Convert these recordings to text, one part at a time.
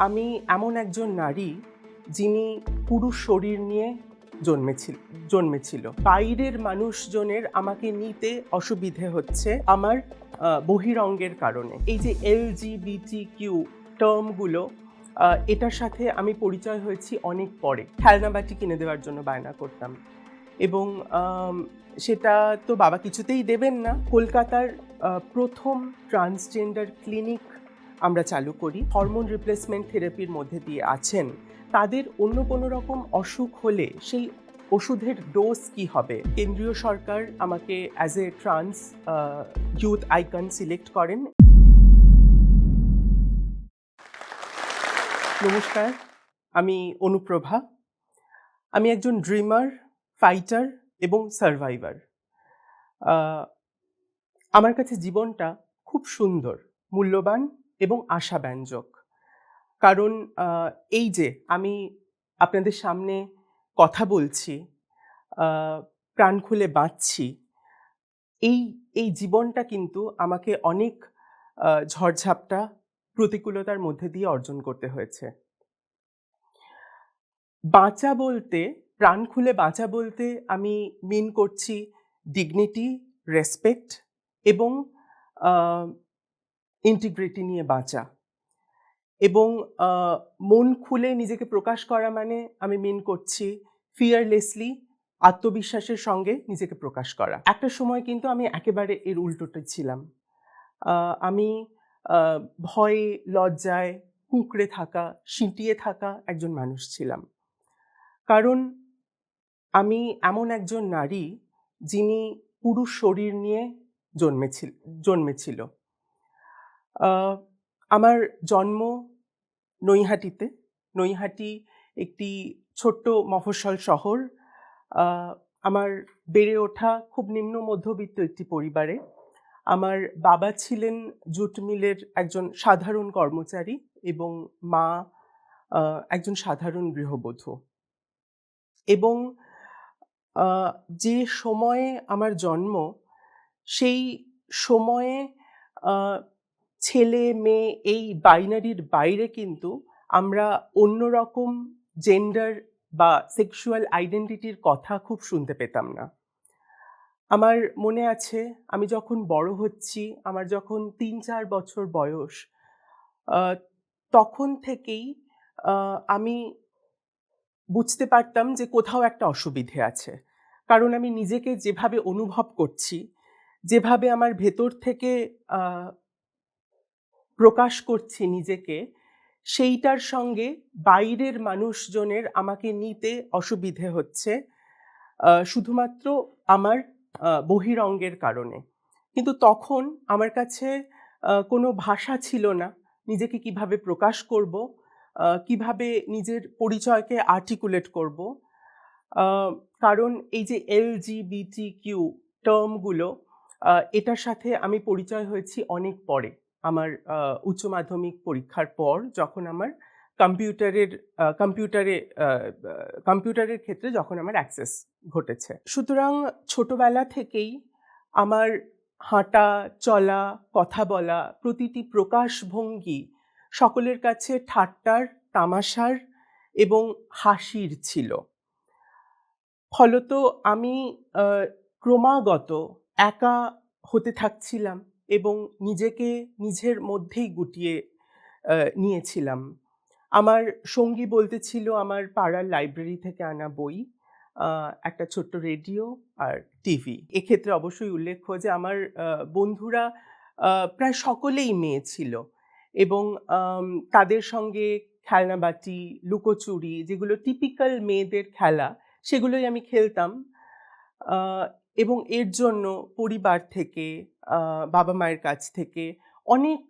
আমি এমন একজন নারী যিনি পুরুষ শরীর নিয়ে জন্মেছিল জন্মেছিল। বাইরের মানুষজনের আমাকে নিতে অসুবিধে হচ্ছে আমার বহিরঙ্গের কারণে। এই যে এল জি কিউ টার্মগুলো এটার সাথে আমি পরিচয় হয়েছি অনেক পরে। খেলনাবাটি কিনে দেওয়ার জন্য বায়না করতাম। এবং সেটা তো বাবা কিছুতেই দেবেন না। কলকাতার প্রথম ট্রান্সজেন্ডার ক্লিনিক আমরা চালু করি। হরমোন রিপ্লেসমেন্ট থেরাপির মধ্যে দিয়ে আছেন। তাদের অন্য কোনো রকম অসুখ হলে সেই ওষুধের ডোজ কি হবে? কেন্দ্রীয় সরকার আমাকে as a trans youth icon select করেন। নমস্কার, আমি অনুপ্রভা। আমি একজন ড্রিমার ফাইটার এবং সার্ভাইভার আমার কাছে জীবনটা খুব সুন্দর, মূল্যবান এবং আশাব্যঞ্জক। কারণ এই যে আমি আপনাদের সামনে কথা বলছি প্রাণ খুলে বাঁচছি, এই এই জীবনটা কিন্তু আমাকে অনেক ঝড়ঝাপটা, প্রতিকূলতার মধ্যে দিয়ে অর্জন করতে হয়েছে। বাঁচা বলতে, প্রাণ খুলে বাঁচা বলতে আমি মিন করছি ডিগনিটি রেসপেক্ট এবং ইন্টিগ্রিটি নিয়ে বাঁচা। এবং মন খুলে নিজেকে প্রকাশ করা মানে আমি মিন করছি ফিয়ারলেসলি আত্মবিশ্বাসের সঙ্গে নিজেকে প্রকাশ করা। একটা সময় কিন্তু আমি একেবারে এর উল্টোটা ছিলাম। আমি ভয়ে, লজ্জায়, কুঁকড়ে থাকা, সিঁটিয়ে থাকা একজন মানুষ ছিলাম। কারণ, আমি এমন একজন নারী যিনি পুরুষ শরীর নিয়ে জন্মেছিল জন্মেছিল। আমার জন্ম নৈহাটিতে। নৈহাটি একটি ছোট্ট মফস্বল শহর। আমার বেড়ে ওঠা খুব নিম্ন মধ্যবিত্ত একটি পরিবারে। আমার বাবা ছিলেন জুট মিলের একজন সাধারণ কর্মচারী এবং মা একজন সাধারণ গৃহবধূ। এবং যে সময়ে আমার জন্ম, সেই সময়ে ছেলে, মেয়ে এই বাইনারির বাইরে কিন্তু আমরা অন্যরকম জেন্ডার বা সেক্সুয়াল আইডেন্টিটির কথা খুব শুনতে পেতাম না। আমার মনে আছে, আমি যখন বড় হচ্ছি, আমার যখন তিন চার বছর বয়স তখন থেকেই আমি বুঝতে পারতাম যে কোথাও একটা অসুবিধে আছে। কারণ আমি নিজেকে যেভাবে অনুভব করছি, যেভাবে আমার ভেতর থেকে প্রকাশ করছি নিজেকে, সেইটার সঙ্গে বাইরের মানুষজনের আমাকে নিতে অসুবিধে হচ্ছে শুধুমাত্র আমার বহিরঙ্গের কারণে। কিন্তু তখন আমার কাছে কোনো ভাষা ছিল না, নিজেকে কীভাবে প্রকাশ করব কীভাবে নিজের পরিচয়কে আর্টিকুলেট করব কারণ এই যে এল জি বিটি কিউ টার্মগুলো এটার সাথে আমি পরিচয় হয়েছি অনেক পরে। আমার উচ্চ মাধ্যমিক পরীক্ষার পর যখন আমার কম্পিউটারের কম্পিউটারে কম্পিউটারের ক্ষেত্রে যখন আমার অ্যাক্সেস ঘটেছে। সুতরাং ছোটবেলা থেকেই আমার হাঁটা, চলা, কথা বলা, প্রতিটি প্রকাশভঙ্গি সকলের কাছে ঠাট্টার, তামাশার এবং হাসির ছিল। ফলত আমি ক্রমাগত একা হতে থাকছিলাম। এবং নিজেকে নিজের মধ্যেই গুটিয়ে নিয়েছিলাম। আমার সঙ্গী বলতে ছিল আমার পাড়ার লাইব্রেরি থেকে আনা বই একটা ছোট্ট রেডিও আর টিভি এক্ষেত্রে অবশ্যই উল্লেখ্য যে, আমার বন্ধুরা প্রায় সকলেই মেয়ে ছিল এবং তাদের সঙ্গে খেলনাবাটি লুকোচুরি, যেগুলো টিপিক্যাল মেয়েদের খেলা, সেগুলোই আমি খেলতাম। এবং এর জন্য পরিবার থেকে বাবা মায়ের কাছ থেকে অনেক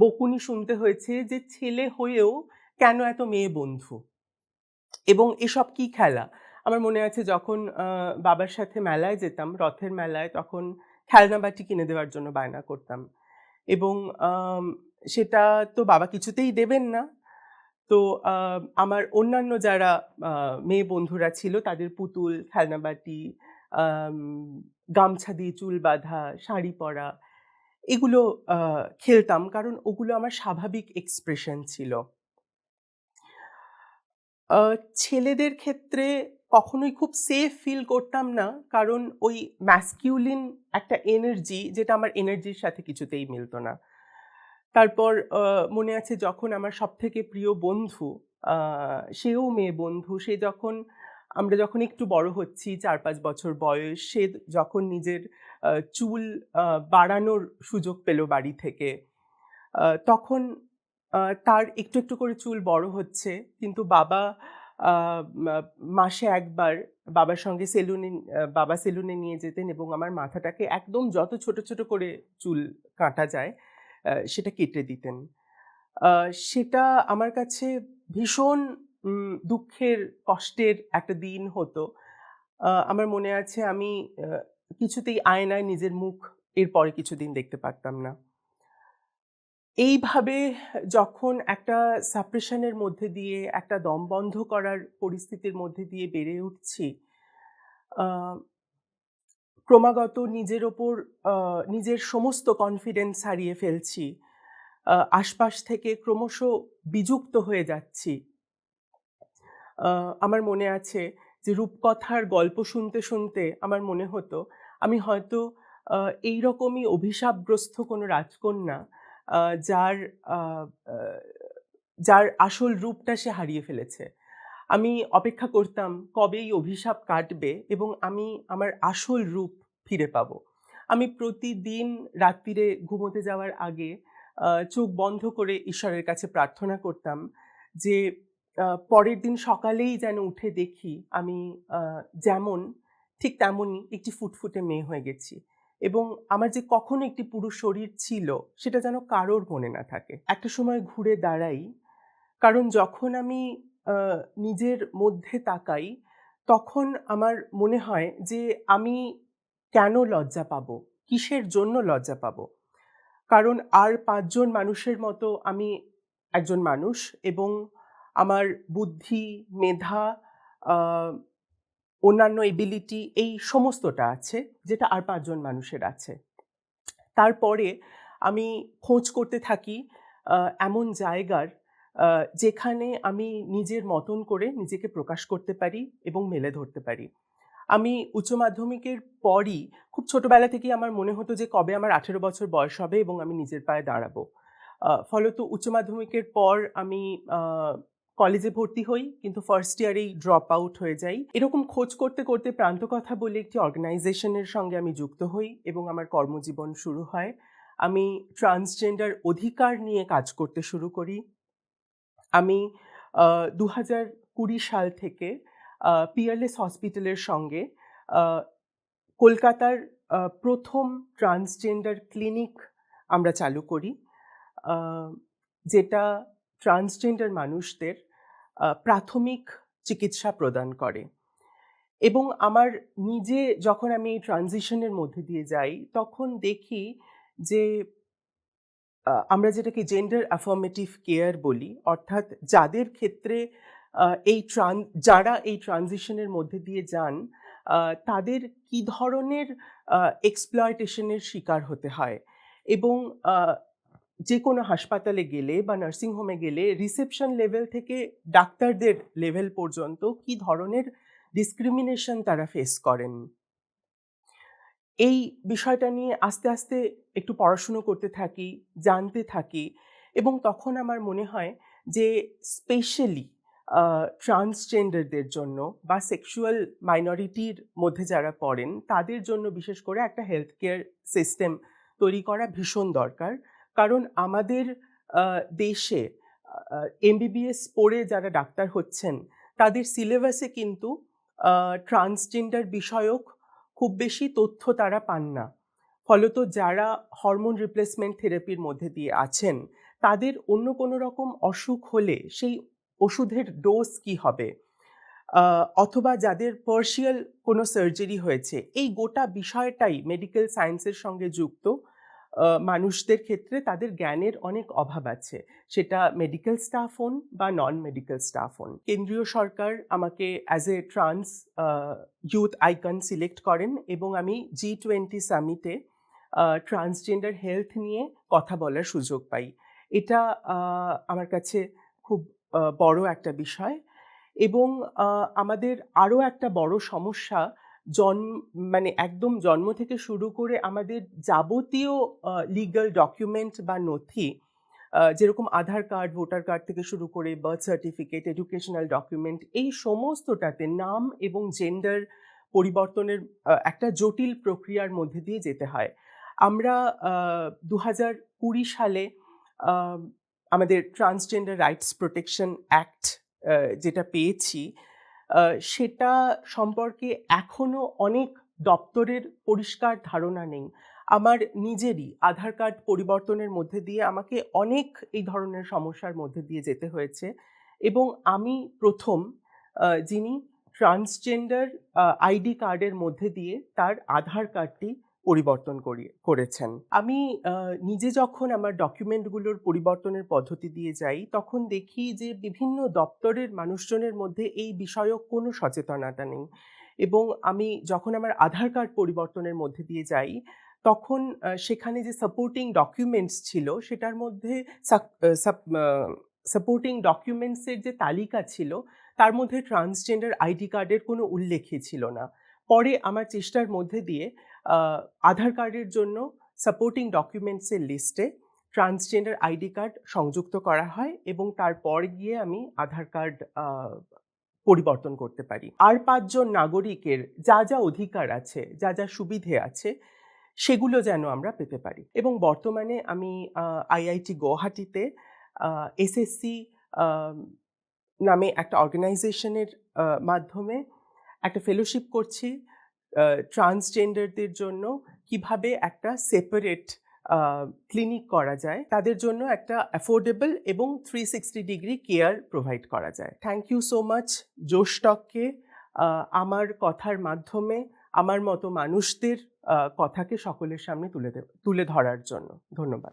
বকুনি শুনতে হয়েছে যে ছেলে হয়েও কেন এত মেয়ে বন্ধু? এবং এসব কি খেলা? আমার মনে আছে যখন বাবার সাথে মেলায় যেতাম, রথের মেলায় তখন খেলনাবাটি কিনে দেওয়ার জন্য বায়না করতাম। এবং সেটা তো বাবা কিছুতেই দেবেন না। তো আমার অন্যান্য যারা মেয়ে বন্ধুরা ছিল তাদের পুতুল খেলনাবাটি গামছা দিয়ে চুল বাঁধা, শাড়ি পরা, এগুলো খেলতাম কারণ ওগুলো আমার স্বাভাবিক এক্সপ্রেশন ছিল ছেলেদের ক্ষেত্রে কখনোই খুব সেফ ফিল করতাম না। কারণ ওই masculine একটা এনার্জি যেটা আমার এনার্জির সাথে কিছুতেই মিলত না। তারপর মনে আছে যখন আমার সবথেকে প্রিয় বন্ধু সেও মেয়ে বন্ধু। সে যখন আমরা যখন একটু বড় হচ্ছি ৪-৫ বছর বয়স, সে যখন নিজের চুল বাড়ানোর সুযোগ পেল বাড়ি থেকে, তখন তার একটু, একটু করে চুল বড় হচ্ছে। কিন্তু বাবা মাসে একবার বাবার সঙ্গে সেলুনে বাবা সেলুনে নিয়ে যেতেন এবং আমার মাথাটাকে একদম যত ছোট, ছোট করে চুল কাটা যায় সেটা কেটে দিতেন। সেটা আমার কাছে ভীষণ দুঃখের, কষ্টের একটা দিন হতো। আমার মনে আছে আমি কিছুতেই আয়নায় নিজের মুখ এরপরে কিছুদিন দেখতে পারতাম না। এইভাবে যখন একটা সাপ্রেশন এর মধ্যে দিয়ে একটা দম বন্ধ করার পরিস্থিতির মধ্যে দিয়ে বেড়ে উঠছি, ক্রমাগত নিজের ওপর নিজের সমস্ত কনফিডেন্স হারিয়ে ফেলছি। আশপাশ থেকে ক্রমশ বিযুক্ত হয়ে যাচ্ছি। আমার মনে আছে যে রূপকথার গল্প শুনতে, শুনতে আমার মনে হতো আমি হয়তো এই রকমই অভিশাপগ্রস্ত কোনো রাজকন্যা যার যার আসল রূপটা সে হারিয়ে ফেলেছে। আমি অপেক্ষা করতাম কবে এই অভিশাপ কাটবে এবং আমি আমার আসল রূপ ফিরে পাবো। আমি প্রতিদিন রাত্তিরে ঘুমোতে যাওয়ার আগে চোখ বন্ধ করে ঈশ্বরের কাছে প্রার্থনা করতাম যে পরের দিন সকালেই যেন উঠে দেখি আমি যেমন, ঠিক তেমনই একটি ফুটফুটে মেয়ে হয়ে গেছি। এবং আমার যে কখনো একটি পুরুষ শরীর ছিল, সেটা যেন কারোর মনে না থাকে। একটা সময় ঘুরে দাঁড়াই। কারণ যখন আমি নিজের মধ্যে তাকাই, তখন আমার মনে হয় যে আমি কেন লজ্জা পাবো? কিসের জন্য লজ্জা পাবো? কারণ আর পাঁচজন মানুষের মতো আমি একজন মানুষ এবং আমার বুদ্ধি, মেধা, অন্যান্য এবিলিটি এই সমস্তটা আছে যেটা আর পাঁচজন মানুষের আছে। তারপরে আমি খোঁজ করতে থাকি এমন জায়গার যেখানে আমি নিজের মতন করে নিজেকে প্রকাশ করতে পারি এবং মেলে ধরতে পারি। আমি উচ্চ মাধ্যমিকের পরই খুব ছোটবেলা থেকেই আমার মনে হতো যে কবে আমার ১৮ বছর বয়স হবে এবং আমি নিজের পায়ে দাঁড়াবো। ফলত উচ্চ মাধ্যমিকের পর আমি কলেজে ভর্তি হই কিন্তু ফার্স্ট ইয়ারেই ড্রপ আউট হয়ে যাই। এরকম খোঁজ করতে, করতে প্রান্তকথা বলে একটি অর্গানাইজেশনের সঙ্গে আমি যুক্ত হই এবং আমার কর্মজীবন শুরু হয়। আমি ট্রান্সজেন্ডার অধিকার নিয়ে কাজ করতে শুরু করি। আমি আ ২০২০ সাল থেকে পিয়ারলেস হসপিটালের সঙ্গে কলকাতার প্রথম ট্রান্সজেন্ডার ক্লিনিক আমরা চালু করি। যেটা ট্রান্সজেন্ডার মানুষদের প্রাথমিক চিকিৎসা প্রদান করে। এবং আমার নিজে যখন আমি এই ট্রানজিশনের মধ্যে দিয়ে যাই, তখন দেখি যে আমরা যেটাকে জেন্ডার অ্যাফার্মেটিভ কেয়ার বলি, অর্থাৎ যাদের ক্ষেত্রে এই ট্রান যারা এই ট্রানজিশনের মধ্যে দিয়ে যান তাদের কি ধরনের, আ এক্সপ্লয়টেশন এর শিকার হতে হয় এবং আ যেকোনো হাসপাতালে গেলে বা নার্সিং হোমে গেলে রিসেপশন লেভেল থেকে ডাক্তারদের লেভেল পর্যন্ত কি ধরনের ডিসক্রিমিনেশন তারা ফেস করেন। এই বিষয়টা নিয়ে আস্তে, আস্তে একটু পড়াশুনো করতে থাকি, জানতে থাকি এবং তখন আমার মনে হয় যে স্পেশালি ট্রান্সজেন্ডারদের জন্য বা সেক্সুয়াল মাইনরিটির মধ্যে যারা পড়েন তাদের জন্য বিশেষ করে একটা হেলথ কেয়ার সিস্টেম তৈরি করা ভীষণ দরকার। কারণ আমাদের দেশে এমবিবিএস পড়ে যারা ডাক্তার হচ্ছেন, তাদের সিলেবাসে কিন্তু ট্রান্সজেন্ডার বিষয়ক খুব বেশি তথ্য তারা পান না। ফলত যারা হরমোন রিপ্লেসমেন্ট থেরাপির মধ্যে দিয়ে আছেন, তাদের অন্য কোনো রকম অসুখ হলে সেই ওষুধের ডোজ কি হবে? অথবা যাদের পার্শিয়াল কোনো সার্জারি হয়েছে, এই গোটা বিষয়টাই মেডিকেল সায়েন্সের সঙ্গে যুক্ত মানুষদের ক্ষেত্রে তাদের জ্ঞানের অনেক অভাব আছে। সেটা মেডিকেল স্টাফ হন বা নন মেডিকেল স্টাফ হন। কেন্দ্রীয় সরকার আমাকে as a trans youth icon select করেন এবং আমি জি20 সামিটে আ ট্রান্সজেন্ডার হেলথ নিয়ে কথা বলার সুযোগ পাই। এটা আমার কাছে খুব বড় একটা বিষয় এবং আমাদের আরও একটা বড় সমস্যা জন্ম মানে একদম জন্ম থেকে শুরু করে আমাদের যাবতীয় লিগ্যাল ডকুমেন্ট বা নথি যেরকম আধার কার্ড, ভোটার কার্ড থেকে শুরু করে বার্থ সার্টিফিকেট এডুকেশনাল ডকুমেন্ট এই সমস্তটাতে নাম এবং জেন্ডার পরিবর্তনের একটা জটিল প্রক্রিয়ার মধ্যে দিয়ে যেতে হয়। আমরা দু হাজার কুড়ি সালে আমাদের ট্রান্সজেন্ডার রাইটস প্রোটেকশন অ্যাক্ট যেটা পেয়েছি সেটা সম্পর্কে এখনও অনেক দপ্তরের পরিষ্কার ধারণা নেই। আমার নিজেরই আধার কার্ড পরিবর্তনের মধ্যে দিয়ে আমাকে অনেক এই ধরনের সমস্যার মধ্যে দিয়ে যেতে হয়েছে এবং আমি প্রথম যিনি ট্রান্সজেন্ডার আইডি কার্ডের মধ্যে দিয়ে তার আধার কার্ডটি পরিবর্তন করি, করেছেন। আমি নিজে যখন আমার ডকুমেন্টগুলোর পরিবর্তনের পদ্ধতি দিয়ে যাই, তখন দেখি যে বিভিন্ন দপ্তরের মানুষজনের মধ্যে এই বিষয়ক কোনো সচেতনতা নেই। এবং আমি যখন আমার আধার কার্ড পরিবর্তনের মধ্যে দিয়ে যাই, তখন সেখানে যে সাপোর্টিং ডকুমেন্টস ছিল, সেটার মধ্যে সাপোর্টিং ডকুমেন্টসের যে তালিকা ছিল, তার মধ্যে ট্রান্সজেন্ডার আইডি কার্ডের কোনো উল্লেখই ছিল না। পরে আমার চেষ্টার মধ্যে দিয়ে আধার কার্ডের জন্য সাপোর্টিং ডকুমেন্টসের লিস্টে ট্রান্সজেন্ডার আইডি কার্ড সংযুক্ত করা হয় এবং তারপর গিয়ে আমি আধার কার্ড পরিবর্তন করতে পারি। আর পাঁচজন নাগরিকের যা যা অধিকার আছে, যা যা সুবিধে আছে, সেগুলো যেন আমরা পেতে পারি। এবং বর্তমানে আমি আইআইটি গুয়াহাটিতে এসএসসি নামে একটা অর্গানাইজেশনের মাধ্যমে একটা ফেলোশিপ করছি। ট্রান্সজেন্ডারদের জন্য কীভাবে একটা সেপারেট ক্লিনিক করা যায়, তাদের জন্য একটা অ্যাফোর্ডেবল এবং three sixty degree care provide করা যায়। থ্যাংক ইউ সো মাচ জোশটককে আমার কথার মাধ্যমে, আমার মতো মানুষদের কথাকে সকলের সামনে তুলে তুলে ধরার জন্য। ধন্যবাদ।